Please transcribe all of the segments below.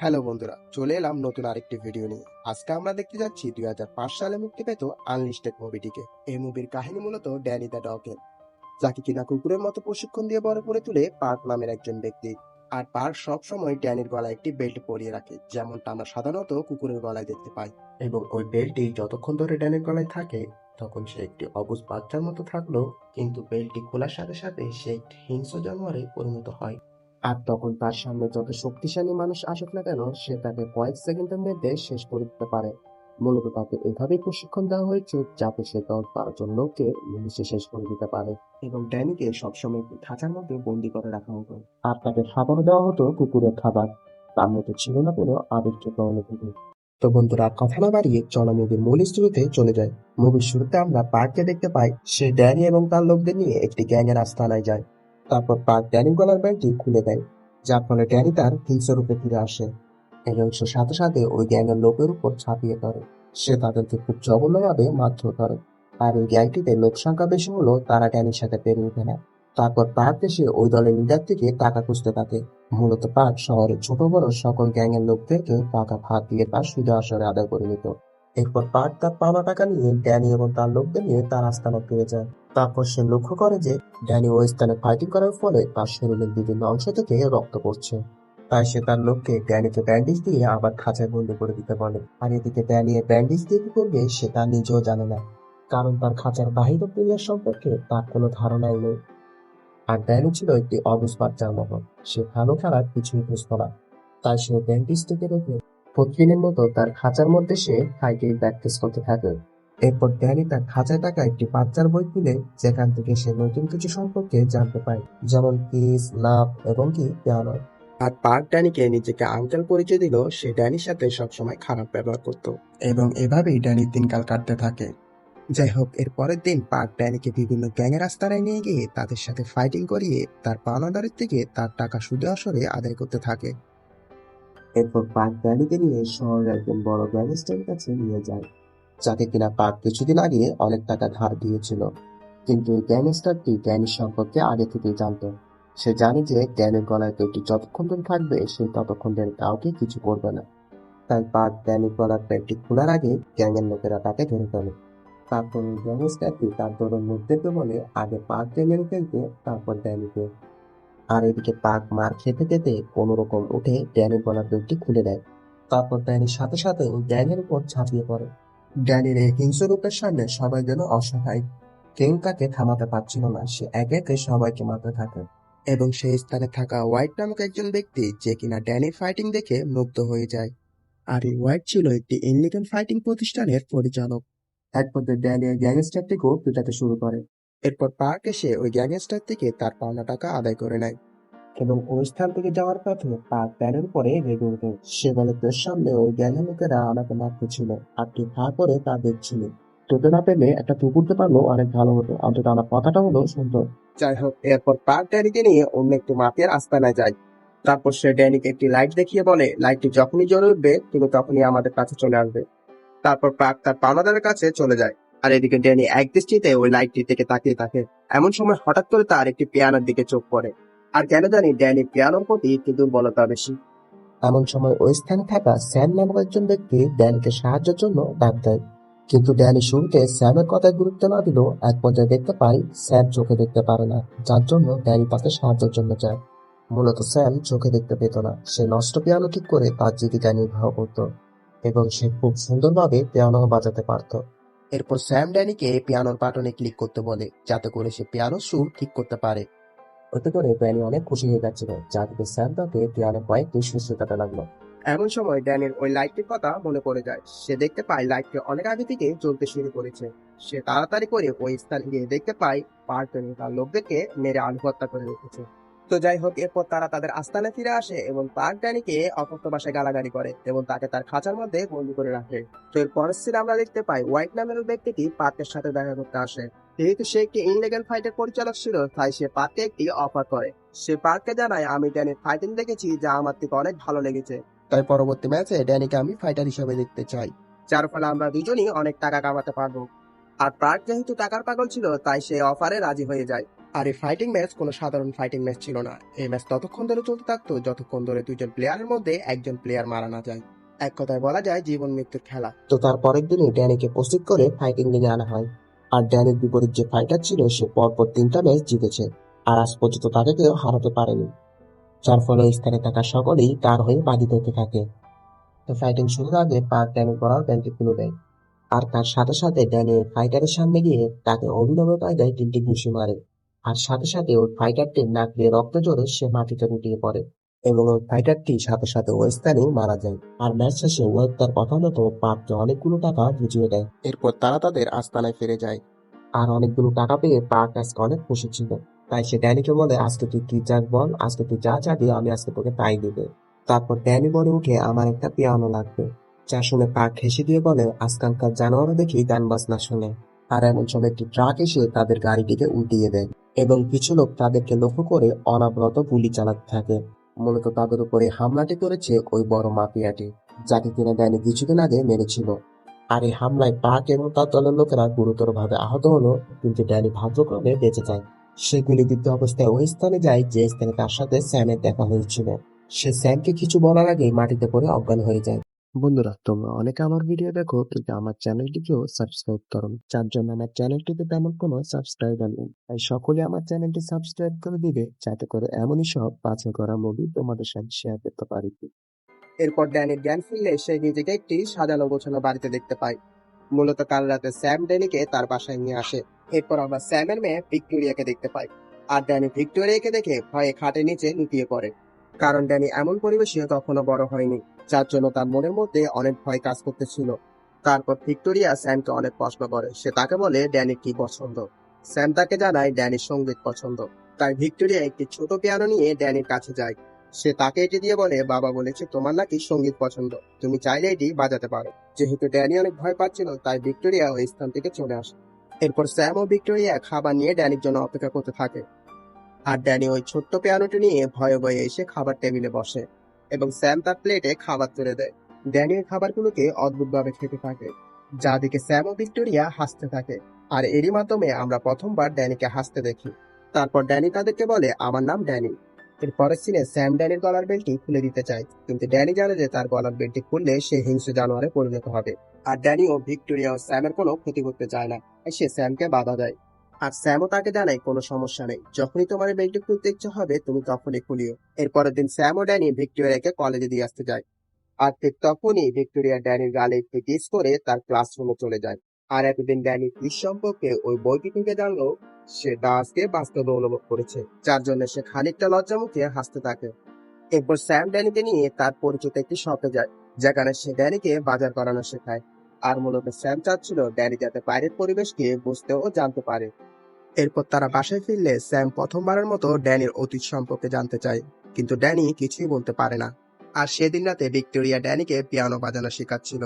Hello বন্ধুরা, চলে এলাম নতুন আরেকটি ভিডিও নিয়ে। আজকে আমরা দেখতে যাচ্ছি দুই সালে মুক্তি পেত আনলিস্টেড মুভিটিকে এই মুভির কাহিনী মূলত ড্যানি দ্য ডগের যাকে কিনা কুকুরের মতো প্রশিক্ষণ দিয়ে বড় করে তুলে পার্ক নামের একজন ব্যক্তি। আর পার্ক সব সময় ড্যানির গলায় একটি বেল্ট পরিয়ে রাখে, যেমনটা আমরা সাধারণত কুকুরের গলায় দেখতে পাই। এবং ওই বেল্টটি যতক্ষণ ধরে ড্যানির গলায় থাকে, তখন সে একটি অবুজ বাচ্চার মতো থাকল কিন্তু বেল্টটি খোলার সাথে সাথে সে একটি হিংস্র জানোয়ারে পরিণত হয়। আর তখন তার সামনে যত শক্তিশালী মানুষ আসুক না কেন, সে তাকে কয়েক সেকেন্ডের মধ্যে শেষ করে দিতে পারে। মূলত তাকে এভাবেই প্রশিক্ষণ দেওয়া হয়েছে যাতে সে দশ বারো জন লোককে নিমিশে শেষ করে দিতে পারে। এবং ড্যানিকে সবসময় খাঁচার মধ্যে বন্দি করে রাখা হতো। আর তাকে খাবারও দেওয়া হতো কুকুরের খাবার। তার মধ্যে ছিল না কোনো আবেগযোগ্য অনুভূতি। তো বন্ধুরা, কথা না বাড়িয়ে চলো মুভির মূল স্টোরিতে চলে যায় মুভির শুরুতে আমরা পার্ককে দেখতে পাই, সে ড্যানি এবং তার লোকদের নিয়ে একটি গ্যাংয়ের আস্থানায় যায়। তারপর পার্ক ড্যানি গলার ব্যাগটি খুলে দেয়, যার ফলে ড্যানি তার হিংস্র রূপে ফিরে আসে। সে সাথে সাথে ওই গ্যাংয়ের লোকের উপর ছাপিয়ে পড়ে। সে তাদেরকে খুব জঘন্যভাবে মারধর করে। আর ওই গ্যাংটিতে লোক সংখ্যা বেশি হলো তারা ড্যানির সাথে পেরে উঠে না। তারপর পার্ক এসে ওই দলের লিডার থেকে টাকা খুঁজতে থাকে। মূলত পার্ক শহরের ছোট বড় সকল গ্যাংয়ের লোকদেরকে টাকা ভাত দিয়ে তার সুদে আসরে আদায় করে নিত। এরপর পার্ক তার পাওয়া টাকা নিয়ে ড্যানি এবং তার লোকদের নিয়ে তার আস্তানা ফিরে যায়। তারপর সে লক্ষ্য করে যে ড্যানি ওই স্থানে ফাইটিং করার ফলে তার শরীরের বিভিন্ন অংশ থেকে রক্ত পড়ছে। তাই সে তার লোককে ড্যানিকে ব্যান্ডেজ দিয়ে আবার খাঁচায় বন্দি করে দিতে বলে। আর এদিকে ড্যানি এর ব্যান্ডেজ দিয়ে কি করবে সে তা নিজেও জানে না, কারণ তার খাঁচার বাহির দুনিয়ার সম্পর্কে তার কোনো ধারণাই নেই। আর ড্যানি ছিল একটি অবুজ বাচ্চার মতো সে ভালো খেলার কিছুই বুঝতো না। তাই সে ব্যান্ডেজ থেকে রেখে প্রতিদিনের মতো তার খাঁচার মধ্যে সে ফাইটিং প্র্যাকটিস করতে থাকে। এরপর ড্যানি তার খাঁচায় থাকা একটি বাচ্চার বই খুলে যেখান থেকে সে নতুন কিছু সম্পর্কে জানতে পায়, যেমন পিস লাভ এবং কি পিয়ানো আর পার্ক ড্যানিকে নিজেকে আঙ্কেল পরিচয় দিল সে ড্যানির সাথে সবসময় খারাপ ব্যবহার করত এবং এভাবেই ড্যানির দিনকাল কাটতে থাকে। যাই হোক, এর পরের দিন পার্ক ড্যানিকে বিভিন্ন গ্যাংয়ের রাস্তায় নিয়ে গিয়ে তাদের সাথে ফাইটিং করিয়ে তার পাওনাদারের থেকে তার টাকা সুদে আসরে আদায় করতে থাকে। এরপর পার্ক ড্যানিকে নিয়ে শহরের একজন বড় গ্যাংস্টারের কাছে নিয়ে যায় যাকে কিনা পার্ক কিছুদিন আগে অনেক টাকা ধার দিয়েছিল। কিন্তু এই গ্যাংস্টারটি ড্যানির সম্পর্কে আগে থেকেই জানতো। সে জানে যে ড্যানের গলায় পেটটি যতক্ষণ ধরে থাকবে, সে ততক্ষণ ধরে কাউকে কিছু করবে না। তাই পার্ক ড্যানির গলার পেটটি খোলার আগে গ্যাংয়ের লোকেরা তাকে ধরে ফেলে। তারপর গ্যাংস্টারটি তার দলের লোকদেরকে বলে আগে পার্ক ড্যানিকে ফেলতে তারপর ড্যানিকে আর এদিকে পার্ক মার খেতে খেতে কোনো রকম উঠে ড্যানির গলার পেটটি খুলে দেয় তারপর ড্যানির সাথে সাথে ড্যানের উপর ঝাঁপিয়ে পড়ে। ড্যানির এই হিংস্র রূপের সামনে সবাই যেন অসহায়। কেউ তাকে থামাতে পারছিল না, সে একে একে সবাইকে মারতে থাকে। এবং সেই স্থানে থাকা হোয়াইট নামক একজন ব্যক্তি যে কিনা ড্যানির ফাইটিং দেখে মুগ্ধ হয়ে যায়। আর এই হোয়াইট ছিল একটি ইনলিগাল ফাইটিং প্রতিষ্ঠানের পরিচালক। এক পর্যায়ে ড্যানি গ্যাংস্টারটিকেও পিটাতে শুরু করে। এরপর পার্ক এসে ওই গ্যাংস্টার থেকে তার পাওনা টাকা আদায় করে নেয়। এবং ওই স্থান থেকে যাওয়ার পথে পার্ক প্যানের পরে রেগে ওঠে। সে বলে, তোর সামনে ওই গ্যাংয়ের লোকেরা আমাকে মারতে ছিল আর তুই হা করে তা দেখছিল। তোকে না পেলে একটা পুকুরতে পারল অনেক ভালো হতো। অন্তত আমার কথাটা হলো সুন্দর যাই হোক, এরপর পার্ক ড্যানিকে নিয়ে অন্য একটি মাফিয়ার আস্তানায় যায়। তারপর সে ড্যানিকে একটি লাইট দেখিয়ে বলে, লাইটটি যখনই জ্বলে উঠবে, তুমি তখনই আমাদের কাছে চলে আসবে। তারপর পার্ক তার পাওনাদারের কাছে চলে যায়। আর এদিকে ড্যানি এক দৃষ্টিতে ওই লাইটটি থেকে তাকিয়ে থাকে। এমন সময় হঠাৎ করে তার একটি পিয়ানোর দিকে চোখ পড়ে। আর কেন জানি ড্যানি পিয়ানোর প্রতি একটু দুর্বলতা বেশি। এমন সময় ওই স্থানে থাকা স্যাম নামক একজন ব্যক্তি ড্যানিকে সাহায্যের জন্য ডাক দেয়। কিন্তু ড্যানি শুরুতে স্যামের কথায় গুরুত্ব না দিলেও এক পর্যায়ে দেখতে পাই স্যাম চোখে দেখতে পারে না, যার জন্য ড্যানি তাকে সাহায্যের জন্য যায়। মূলত স্যাম চোখে দেখতে পেত না। সে নষ্ট পিয়ানো ঠিক করে তার জীবিকা নির্বাহ করত এবং সে খুব সুন্দরভাবে পিয়ানো বাজাতে পারত। এরপর স্যাম ড্যানিকে পিয়ানোর বাটনে ক্লিক করতে বলে যাতে করে সে পিয়ানোর সুর ঠিক করতে পারে। ওতে করে ড্যানি অনেক খুশি হয়ে যাচ্ছিল যা থেকে স্যাম তাকে পিয়ানো কয়েকটি সুর শেখাতে লাগল। এমন সময় ড্যানির ওই লাইটটির কথা মনে পড়ে যায়। সে দেখতে পায় লাইটটি অনেক আগে থেকে জ্বলতে শুরু করেছে। সে তাড়াতাড়ি করে ওই স্থানে গিয়ে দেখতে পায় পার্টনি তার লোকদেরকে মেরে আলু হত্যা করে রেখেছে। তো যাই হোক, এরপর তারা তাদের আস্তানে ফিরে আসে এবং পার্ক ড্যানিকে অকথ্য গালাগালি করে এবং তাকে তার খাঁচার মধ্যে বন্দি করে রাখে। তো এর পরের scene আমরা দেখতে পাই, হোয়াইট নামের ব্যক্তিটি পার্কের সাথে দেখা করতে আসে। যেহেতু সে একটি ইনলিগাল ফাইটের পরিচালক ছিল, তাই সে পার্কে একটি অফার করে। সে পার্কে জানায়, আমি ড্যানির ফাইটিং দেখেছি, যা আমার থেকে অনেক ভালো লেগেছে। তাই পরবর্তী ম্যাচে ড্যানিকে আমি ফাইটার হিসেবে দেখতে চাই। যার ফলে আমরা দুজনই অনেক টাকা কামাতে পারব। আর পার্ক যেহেতু টাকার পাগল ছিল, তাই সে অফারে রাজি হয়ে যায়। আর এই ফাইটিং ম্যাচ কোনো সাধারণ ফাইটিং ম্যাচ ছিল না। এই ম্যাচ ততক্ষণ ধরে চলতে থাকতো যতক্ষণ ধরে দুইজন প্লেয়ারের মধ্যে একজন প্লেয়ার মারা না যায়। এক কথায় বলা যায় জীবন মৃত্যুর খেলা। তো তার পরের দিনই ড্যানিকে প্রস্তুত করে ফাইটিং লিগে আনা হয়। আর ড্যানির বিপরীত যে ফাইটার ছিল, সে পরপর তিনটা ম্যাচ জিতেছে। আর আজ পর্যন্ত তাকে কেউ হারাতে পারেনি। যার ফলে স্থানে থাকা সকলেই তার হয়ে বাধিত হতে থাকে। তো ফাইটিং শুরুর আগে পার্ক ড্যানি করার ব্যান্ডটি খুলে দেয়। আর তার সাথে সাথে ড্যানি ফাইটারের সামনে গিয়ে তাকে অভিনব কায়দায় তিনটি ঘুষি মারে। আর সাথে সাথে ওই ফাইটারটির নাক দিয়ে রক্ত জোরে সে মাটিতে লুটিয়ে পড়ে। এবং ওই ফাইটারটি সাথে সাথে ওই স্থানে মারা যায়। আর ম্যাচ শেষে ওয়েব তার কথা মতো পার্ককে অনেকগুলো টাকা বুঝিয়ে দেয়। এরপর তারা তাদের আস্তানায় ফিরে যায়। আর অনেকগুলো টাকা পেয়ে পার্ক আজকে অনেক খুশি ছিল। তাই সে ড্যানিকে বলে আজকে তুই কি চাস বল? আজকে তুই যা চাবি আমি আজকে তোকে তাই দিবে। তারপর ড্যানি বলে উঠে আমার একটা পিয়ানো লাগবে। যা শুনে পার্ক হেসে দিয়ে বলে আজকালকার জানোয়ারও দেখি গান বাজনা শুনে। আর এমন সময় একটি ট্রাক এসে তাদের গাড়িটিকে উল্টিয়ে দেয় এবং কিছু লোক তাদেরকে লক্ষ্য করে অনাবরত গুলি চালাতে থাকে। মূলত তাদের উপরে হামলাটি করেছে ওই বড় মাফিয়াটি, যাকে কিনা ড্যানি কিছুদিন আগে মেরেছিল। আর এই হামলায় পাক এবং তার দলের লোকেরা গুরুতরভাবে আহত হলো কিন্তু ড্যানি ভাগ্যক্রমে বেঁচে যায়। সে গুলিবিদ্ধ অবস্থায় ওই স্থানে যায় যে স্থানে তার সাথে স্যামের দেখা হয়েছিল। সে স্যামকে কিছু বলার আগেই মাটিতে পড়ে অজ্ঞান হয়ে যায়। বন্ধুরা, তোমরা অনেকে আমার ভিডিও দেখো, কিন্তু আমার চ্যানেলটিকেও সাবস্ক্রাইব করো। যার জন্য আমার চ্যানেলটিতে তেমন কোনো সাবস্ক্রাইবার নেই। তাই সকলে আমার চ্যানেলটি সাবস্ক্রাইব করে দিবে, যাতে করে এমনই সব বাছাই করা মুভি তোমাদের সাথে শেয়ার করতে পারি। এরপর ড্যানির জ্ঞান ফিরলে সে নিজেকে একটি সাজানো গোছানো বাড়িতে দেখতে পায়। মূলত কাল রাতে স্যাম ড্যানিকে তার বাসায় নিয়ে আসে। এরপর আমরা স্যামের মেয়ে ভিক্টোরিয়াকে দেখতে পাই। আর ড্যানি ভিক্টোরিয়াকে দেখে ভয়ে খাটের নিচে লুটিয়ে পড়ে। কারণ ড্যানি এমন পরিবেশে কখনো বড় হয়নি। যার জন্য তার মনের মধ্যে অনেক ভয় কাজ করতেছিল। তারপর ভিক্টোরিয়া স্যামকে অনেক প্রশ্ন করে। সে তাকে বলে, ড্যানি কি পছন্দ? স্যাম তাকে জানায়, ড্যানির সংগীত পছন্দ। তাই ভিক্টোরিয়া একটি ছোট পিয়ানো নিয়ে ড্যানির কাছে যায়। সে তাকে এটি দিয়ে বলে, বাবা বলেছে তোমার নাকি সংগীত পছন্দ। তুমি চাইলে এটি বাজাতে পারো। যেহেতু ড্যানি অনেক ভয় পাচ্ছিল, তাই ভিক্টোরিয়া ওই স্থান থেকে চলে আসে। এরপর স্যাম ও ভিক্টোরিয়া খাবার নিয়ে ড্যানির জন্য অপেক্ষা করতে থাকে। আর ড্যানি ওই ছোট্ট পিয়ানোটি নিয়ে ভয়ে ভয়ে এসে খাবার টেবিলে বসে। এবং স্যাম তার প্লেটে খাবার তুলে দেয়। ড্যানি ওই খাবারগুলোকে অদ্ভুতভাবে খেতে থাকে। যা স্যাম ও ভিক্টোরিয়া হাসতে থাকে। আর এরই মাধ্যমে আমরা প্রথমবার ড্যানিকে হাসতে দেখি। তারপর ড্যানি তাদেরকে বলে, আমার নাম ড্যানি। এর পরের সিনে স্যাম ড্যানির গলার বেল্টটি খুলে দিতে চায়। কিন্তু ড্যানি জানে যে তার গলার বেল্টটি খুললে সে হিংস্র জানোয়ারে পরিণত হবে। আর ড্যানি ও ভিক্টোরিয়া ও স্যামের কোনো ক্ষতি করতে চায় না। সে স্যামকে বাধা দেয়। আর স্যামও তাকে জানায়, কোনো সমস্যা নেই। যখনই তোমার বেল্টটি খুলতে ইচ্ছে হবে, তুমি তখনই খুলিও। এর পরের দিন স্যাম ও ড্যানি ভিক্টোরিয়াকে কলেজে দিয়ে আসতে যায়। আর ঠিক তখনই ভিক্টোরিয়া ড্যানির গালে একটু কিস করে তার ক্লাসরুমে চলে যায়। আর এতদিন ড্যানি ক্রিস সম্পর্কে ওই বইটি থেকে জানলো, সে দাসকে বাস্তবে অনুভব করেছে, যার জন্য সে খানিকটা লজ্জা মুখে হাসতে থাকে। এরপর স্যাম ড্যানিকে নিয়ে তার পরিচিত একটি শপে যায়, যেখানে সে ড্যানিকে বাজার করানো শেখায়। আর মূলত স্যাম চাচ্ছিল ড্যানি যাতে বাইরের পরিবেশকে বুঝতে ও জানতে পারে। এরপর তারা বাসায় ফিরলে স্যাম প্রথমবারের মতো ড্যানির অতীত সম্পর্কে জানতে চায়, কিন্তু ড্যানি কিছুই বলতে পারে না। আর সেদিন রাতে ভিক্টোরিয়া ড্যানিকে পিয়ানো বাজানো শেখাচ্ছিল।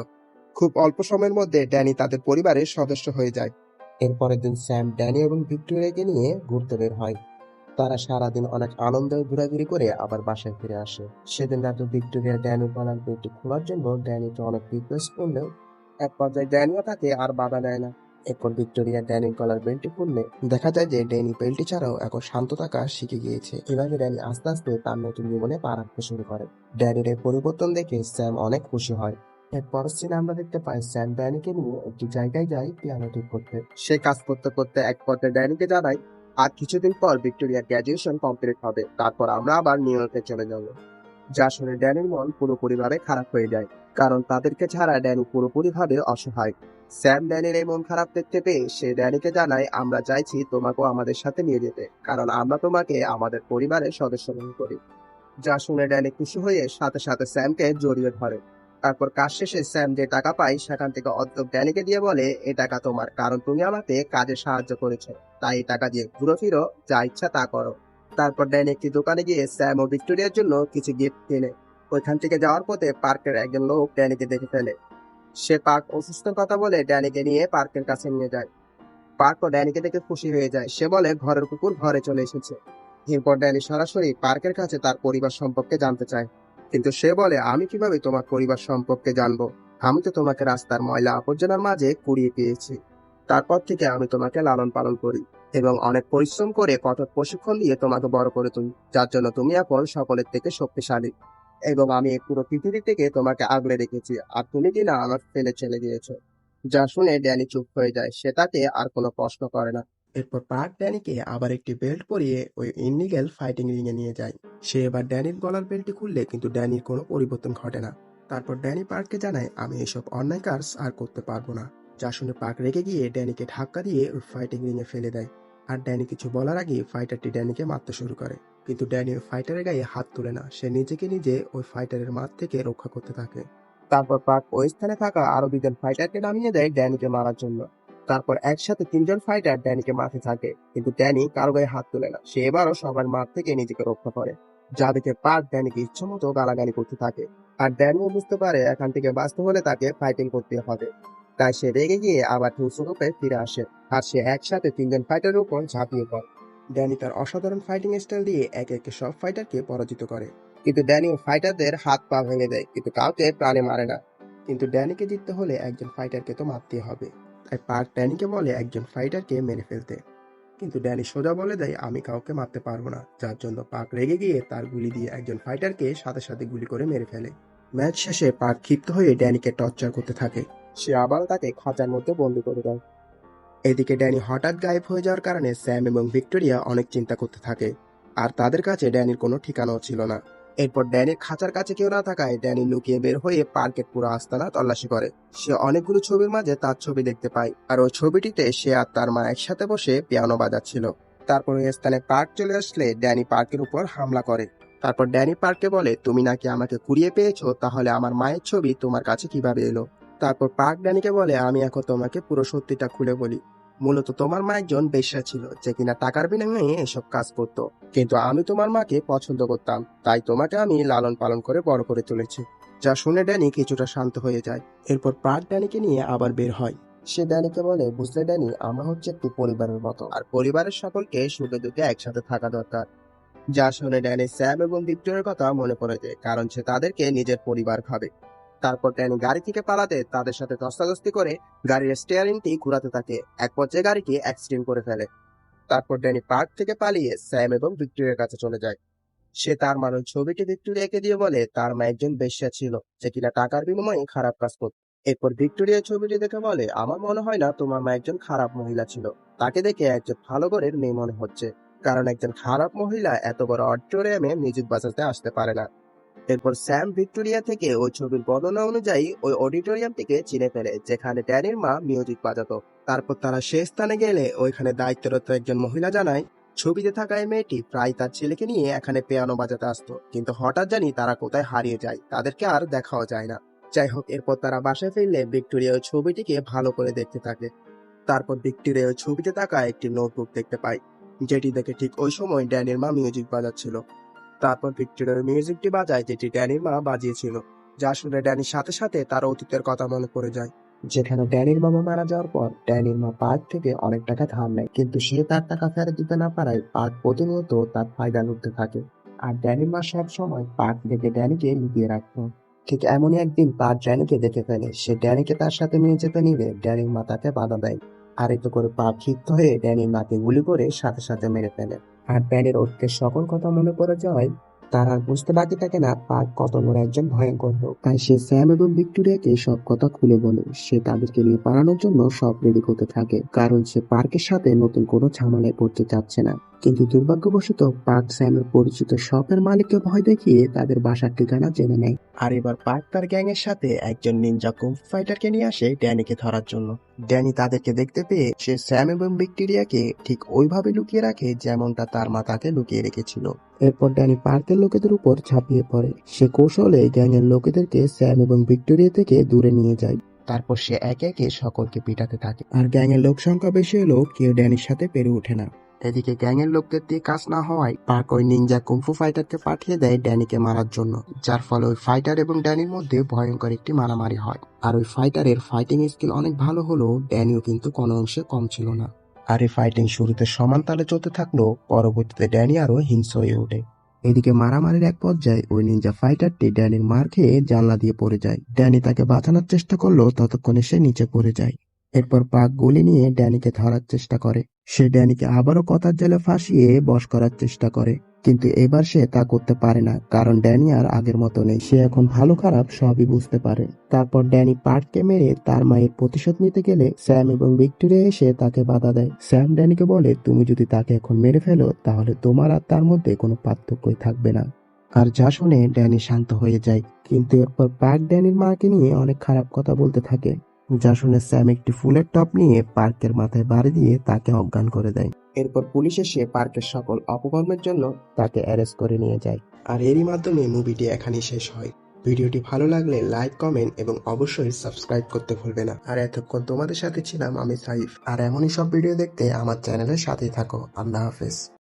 খুব অল্প সময়ের মধ্যে ড্যানি তাদের পরিবারের সদস্য হয়ে যায়। এরপরের দিন স্যাম ড্যানি এবং ভিক্টোরিয়াকে নিয়ে ঘুরতে বের হয়। তারা সারাদিন অনেক আনন্দে ঘোরাঘুরি করে আবার বাসায় ফিরে আসে। সেদিন রাতে ভিক্টোরিয়া ড্যানির গলার বেডটি খোলার জন্য ড্যানিকে অনেক রিকোয়েস্ট করলেও এক পর্যায়ে ড্যানিও তাকে আর বাধা দেয় না। এরপর ভিক্টোরিয়া ড্যানির গলার বেল্টটি খুললে দেখা যায় যে ড্যানি বেল্টটি ছাড়াও এখন শান্ত থাকা শিখে গিয়েছে। এভাবে ড্যানি আস্তে আস্তে তার নতুন জীবনে পা রাখতে শুরু করে। ড্যানির এই পরিবর্তন দেখে স্যাম অনেক খুশি হয়। এরপর সিনে আমরা দেখতে পাই স্যাম ড্যানিকে নিয়ে একটি জায়গায় যায় পিয়ানো ঠিক করতে। সে কাজ করতে করতে এক পর্যায়ে ড্যানিকে জানায়, আর কিছুদিন পর ভিক্টোরিয়া গ্র্যাজুয়েশন কমপ্লিট হবে। তারপর আমরা আবার নিউ ইয়র্কে চলে যাব। যা শুনে ড্যানির মন পুরো পরিবারে খারাপ হয়ে যায়। কারণ তাদেরকে ছাড়া ড্যানি পুরোপুরিভাবে অসহায়। স্যাম ড্যানির এই মন খারাপ দেখতে পেয়ে সে ড্যানিকে জানায়, আমরা চাইছি তোমাকেও আমাদের সাথে নিয়ে যেতে, কারণ আমরা তোমাকে আমাদের পরিবারের সদস্য মনে করি। যা শুনে ড্যানি খুশি হয়ে সাথে সাথে স্যামকে জড়িয়ে ধরে। তারপর কাজ শেষে স্যাম যে টাকা পায়, সেখান থেকে অর্ধেক ড্যানিকে দিয়ে বলে, এ টাকা তোমার, কারণ তুমি আমাকে কাজে সাহায্য করেছ। তাই এই টাকা দিয়ে ঘুরো ফিরো, যা ইচ্ছা তা করো। তারপর ড্যানি একটি দোকানে গিয়ে স্যাম ও ভিক্টোরিয়ার জন্য কিছু গিফট কিনে। ওইখান থেকে যাওয়ার পথে পার্কের একজন লোক ড্যানিকে দেখে ফেলে। সে পার্ক অসুস্থ কথা বলে ড্যানিকে নিয়ে পার্কের কাছে নিয়ে যায়। পার্ক ও ড্যানিকে দেখে খুশি হয়ে যায়। সে বলে, ঘরের কুকুর ঘরে চলে এসেছে। এরপর ড্যানি সরাসরি পার্কের কাছে তার পরিবার সম্পর্কে জানতে চায়। কিন্তু সে বলে, আমি কীভাবে তোমার পরিবার সম্পর্কে জানব? আমি তো তোমাকে রাস্তার ময়লা আবর্জনার মাঝে কুড়িয়ে পেয়েছি। তারপর থেকে আমি তোমাকে লালন পালন করি এবং অনেক পরিশ্রম করে কঠোর প্রশিক্ষণ দিয়ে তোমাকে বড় করে তুলি। যার জন্য তুমি এখন সকলের থেকে শক্তিশালী। এবং আমি পুরো পৃথিবী থেকে তোমাকে আগলে রেখেছি। আর তুমি কিনা আমার ফেলে চলে গিয়েছো। যা শুনে ড্যানি চুপ হয়ে যায়। সে তাকে আর কোনো প্রশ্ন করে না। এরপর পার্ক ড্যানিকে আবার একটি বেল্ট পরিয়ে ওই ইনলিগেল ফাইটিং রিংয়ে নিয়ে যায়। সে এবার ড্যানির গলার বেল্টটি খুললে কিন্তু ড্যানির কোনো পরিবর্তন ঘটে না। তারপর ড্যানি পার্ককে জানায়, আমি এসব অন্যায় কাজ আর করতে পারব না। যা শুনে পার্ক রেগে গিয়ে ড্যানিকে ধাক্কা দিয়ে ওই ফাইটিং রিংয়ে ফেলে দেয়। আর ড্যানি কিছু বলার আগে ফাইটারটি ড্যানিকে মারতে শুরু করে। কিন্তু ড্যানি ফাইটারের গায়ে হাত তুলে না। সে নিজেকে নিজে ওই ফাইটারের মাঠ থেকে রক্ষা করতে থাকে। তারপর পার্ক ওই স্থানে থাকা আরও দুজন ফাইটারকে নামিয়ে দেয় ড্যানিকে মারার জন্য। তারপর একসাথে তিনজন ফাইটার ড্যানিকে মারতে থাকে, কিন্তু ড্যানি কারও গায়ে হাত তুলে না। সে এবারও সবার মাঠ থেকে নিজেকে রক্ষা করে। যা দেখে পার্ক ড্যানিকে ইচ্ছে মতো গালাগালি করতে থাকে। আর ড্যানিও বুঝতে পারে এখান থেকে বাঁচতে হলে তাকে ফাইটিং করতে হবে। তাই সে রেগে গিয়ে আবার হিংস্ররূপে ফিরে আসে। আর সে একসাথে তিনজন ফাইটারের উপর ঝাঁপিয়ে পড়ে। ড্যানি তার অসাধারণ ফাইটিং স্টাইল দিয়ে একে একে সব ফাইটারকে পরাজিত করে। কিন্তু ড্যানি ফাইটারদের হাত পা ভেঙে দেয়, কিন্তু কাউকে প্রাণে মারে না। কিন্তু ড্যানিকে জিততে হলে একজন ফাইটারকে তো মারতে হবে। তাই পার্ক ড্যানিকে বলে একজন ফাইটারকে মেরে ফেলতে। কিন্তু ড্যানি সোজা বলে দেয়, আমি কাউকে মারতে পারব না। যার জন্য পার্ক রেগে গিয়ে তার গুলি দিয়ে একজন ফাইটারকে সাথে সাথে গুলি করে মেরে ফেলে। ম্যাচ শেষে পার্ক ক্ষিপ্ত হয়ে ড্যানিকে টর্চার করতে থাকে। সে আবার তাকে খাঁচার মধ্যে বন্দি করে দেয়। এদিকে ড্যানি হঠাৎ গায়েব হয়ে যাওয়ার কারণে স্যাম এবং ভিক্টোরিয়া অনেক চিন্তা করতে থাকে, আর তাদের কাছে ড্যানির কোনো ঠিকানাও ছিল না। এরপর ড্যানির খাঁচার কাছে কেউ না থাকায় ড্যানি লুকিয়ে বের হয়ে পার্কের পুরো আস্তানা তল্লাশি করে। সে অনেকগুলো ছবির মাঝে তার ছবি দেখতে পায়, আর ওই ছবিটিতে সে আর তার মা একসাথে বসে পিয়ানো বাজাচ্ছিল। তারপর ওই স্থানে পার্ক চলে আসলে ড্যানি পার্কের উপর হামলা করে। তারপর ড্যানি পার্কে বলে, তুমি নাকি আমাকে কুড়িয়ে পেয়েছ? তাহলে আমার মায়ের ছবি তোমার কাছে কীভাবে এলো? তারপর পার্ক ড্যানিকে বলে, আমি এখন তোমাকে পুরো সত্যিটা খুলে বলি। মূলত তোমার মা একজন বেশ্যা ছিল, যে কিনা টাকার বিনিময়ে এসব কাজ করত। কিন্তু আমি তোমার মাকে পছন্দ করতাম, তাই তোমাকে আমি লালন পালন করে বড় করে তুলেছি। যা শুনে ড্যানি কিছুটা শান্ত হয়ে যায়। এরপর পার্ক ড্যানিকে নিয়ে আবার বের হয়। সে ড্যানিকে বলে, বুঝলে ড্যানি, আমরা হচ্ছে একটু পরিবারের মতো। আর পরিবারের সকলকে সুখে দুঃখে একসাথে থাকা দরকার। যা শুনে ড্যানি স্যাম এবং ভিক্টরের কথা মনে পড়ে যায়, কারণ সে তাদেরকে নিজের পরিবার ভাবে। তারপর ড্যানি গাড়ি থেকে পালাতে তাদের সাথে দস্তাদস্তি করে গাড়ির স্টিয়ারিংটি ঘুরাতে থাকে। এক পর্যায়ে গাড়িকে অ্যাক্সিডেন্ট করে ফেলে। তারপর ড্যানি পার্ক থেকে পালিয়ে স্যাম এবং ভিক্টোরিয়ার কাছে চলে যায়। সে তার মার ছবিটি ভিক্টোরিয়াকে দিয়ে বলে, তার মা একজন বেশ্যা ছিল যে কিনা টাকার বিনিময়ে খারাপ কাজ করত। এরপর ভিক্টোরিয়া ছবিটি দেখে বলে, আমার মনে হয় না তোমার মা একজন খারাপ মহিলা ছিল। তাকে দেখে একজন ভালো ঘরের মেয়ে মনে হচ্ছে। কারণ একজন খারাপ মহিলা এত বড় অডিটোরিয়ামে মিউজিক বাজাতে আসতে পারে না। এরপর স্যাম ভিক্টোরিয়া থেকে ওই ছবির বর্ণনা অনুযায়ী ওই অডিটোরিয়ামটিকে চিনে ফেলে, যেখানে ড্যানির মা মিউজিক বাজাতো। তারপর তারা সে স্থানে গেলে ওইখানে দায়িত্বরত একজন মহিলা জানায়, ছবিতে থাকা এই মেয়েটি প্রায় তার ছেলেকে নিয়ে এখানে পিয়ানো বাজাতে আসতো, কিন্তু হঠাৎ জানি তারা কোথায় হারিয়ে যায়, তাদেরকে আর দেখাও যায় না। যাই হোক, এরপর তারা বাসায় ফিরলে ভিক্টোরিয়া ওই ছবিটিকে ভালো করে দেখতে থাকে। তারপর ভিক্টোরিয়া ওই ছবিতে থাকা একটি নোটবুক দেখতে পায়, যেটি দেখে ঠিক ওই সময় ড্যানির মা মিউজিক বাজাচ্ছিল। তারপর ভিক্টোরিয়ার মিউজিকটি বাজায় যেটি ড্যানির মা বাজিয়েছিল, যা শুনে ড্যানির সাথে সাথে তার অতীতের কথা মনে পড়ে যায়। যেখানে ড্যানির বাবা মারা যাওয়ার পর ড্যানির মা পার্ক থেকে অনেক টাকা ধার নেয়, কিন্তু সে তার টাকা ফেরত দিতে না পারায় পার্ক প্রতিনিয়ত তার ফায়দা লুটতে থাকে। আর ড্যানির মা সব সময় পার্ক থেকে ড্যানিকে লুকিয়ে রাখতো। ঠিক এমনই একদিন পার্ক ড্যানিকে দেখে ফেলে, সে ড্যানিকে তার সাথে নিয়ে যেতে নিলে ড্যানির মা তাকে বাধা দেয়। আর এতে করে পার্ক ক্ষিপ্ত হয়ে ড্যানির মাকে গুলি করে সাথে সাথে মেরে ফেলে। আর প্যাডের অতীতের সকল কথা মনে পড়ে যায়, তার আর বুঝতে বাকি থাকে না পার্ক কত বড় একজন ভয়ঙ্কর লোক। তাই সে স্যাম এবং ভিক্টোরিয়াকে সব কথা খুলে বলে। সে তাদেরকে নিয়ে পালানোর জন্য সব রেডি করতে থাকে, কারণ সে পার্কের সাথে নতুন কোনো ঝামেলায় পড়তে চাচ্ছে না। কিন্তু দুর্ভাগ্যবশত পার্ক স্যামের পরিচিত শপের মালিককে ভয় দেখিয়ে তাদের বাসার ঠিকানা জেনে নেয়। আর এবার পার্ক তার গ্যাং এর সাথে একজন নিনজা কুম্ফ ফাইটারকে নিয়ে আসে ড্যানিকে ধরার জন্য। ড্যানি তাদেরকে দেখতে পেয়ে সে স্যাম এবং ভিক্টোরিয়াকে ঠিক ওইভাবে লুকিয়ে রাখে যেমনটা তার মা তাকে লুকিয়ে রেখেছিল। এরপর ড্যানি পার্কের লোকেদের উপর ঝাঁপিয়ে পড়ে। সে কৌশলে গ্যাংয়ের লোকেদেরকে স্যাম এবং ভিক্টোরিয়া থেকে দূরে নিয়ে যায়। তারপর সে একে একে সকলকে পিটাতে থাকে। আর গ্যাংয়ের লোক সংখ্যা বেশি হলেও কেউ ড্যানির সাথে পেরে ওঠে না। এদিকে গ্যাংয়ের লোকদের দিয়ে কাজ না হওয়ায় পার্ক ওই নিনজা কুম্ফু ফাইটারকে পাঠিয়ে দেয় ড্যানিকে মারার জন্য, যার ফলে ওই ফাইটার এবং ড্যানির মধ্যে ভয়ঙ্কর একটি মারামারি হয়। আর ওই ফাইটারের ফাইটিং স্কিল অনেক ভালো হলেও ড্যানিও কিন্তু কোনো অংশে কম ছিল না। আর এই ফাইটিং শুরুতে সমান তালে চলতে থাকলেও পরবর্তীতে ড্যানি আরও হিংস্র হয়ে ওঠে। এদিকে মারামারির এক পর্যায়ে ওই নিনজা ফাইটারটি ড্যানির মার খেয়ে জানলা দিয়ে পড়ে যায়। ড্যানি তাকে বাঁচানোর চেষ্টা করল ততক্ষণে সে নিচে পড়ে যায়। এরপর পাক গুলি নিয়ে ড্যানিকে ধরার চেষ্টা করে। সে ড্যানিকে আবারও কথার জালে ফাঁসিয়ে বশ করার চেষ্টা করে। কিন্তু এবার সে তা করতে পারে না, কারণ ড্যানি আর আগের মতো নেই। সে এখন ভালো খারাপ সবই বুঝতে পারে। তারপর ড্যানি পার্টকে মেরে তার মায়ের প্রতিশোধ নিতে গেলে স্যাম এবং ভিক্টোরিয়া এসে তাকে বাধা দেয়। স্যাম ড্যানিকে বলে, তুমি যদি তাকে এখন মেরে ফেলো, তাহলে তোমার আর তার মধ্যে কোনো পার্থক্যই থাকবে না। আর যা শুনে ড্যানি শান্ত হয়ে যায়। কিন্তু এরপর পার্ক ড্যানির মাকে নিয়ে অনেক খারাপ কথা বলতে থাকে। যা শুনে স্যাম একটি ফুলের টপ নিয়ে পার্কের মাথায় বাড়ি দিয়ে তাকে অজ্ঞান করে দেয়। এরপর পুলিশ এসে পার্কের সকল অপকর্মের জন্য তাকে অ্যারেস্ট করে নিয়ে যায়। আর এরই মাধ্যমে মুভিটি এখানেই শেষ হয়। ভিডিওটি ভালো লাগলে লাইক কমেন্ট এবং অবশ্যই সাবস্ক্রাইব করতে ভুলবে না। আর এতক্ষণ তোমাদের সাথে ছিলাম আমি সাইফ। আর এমনই সব ভিডিও দেখতে আমার চ্যানেলের সাথেই থাকো। আল্লাহ হাফেজ।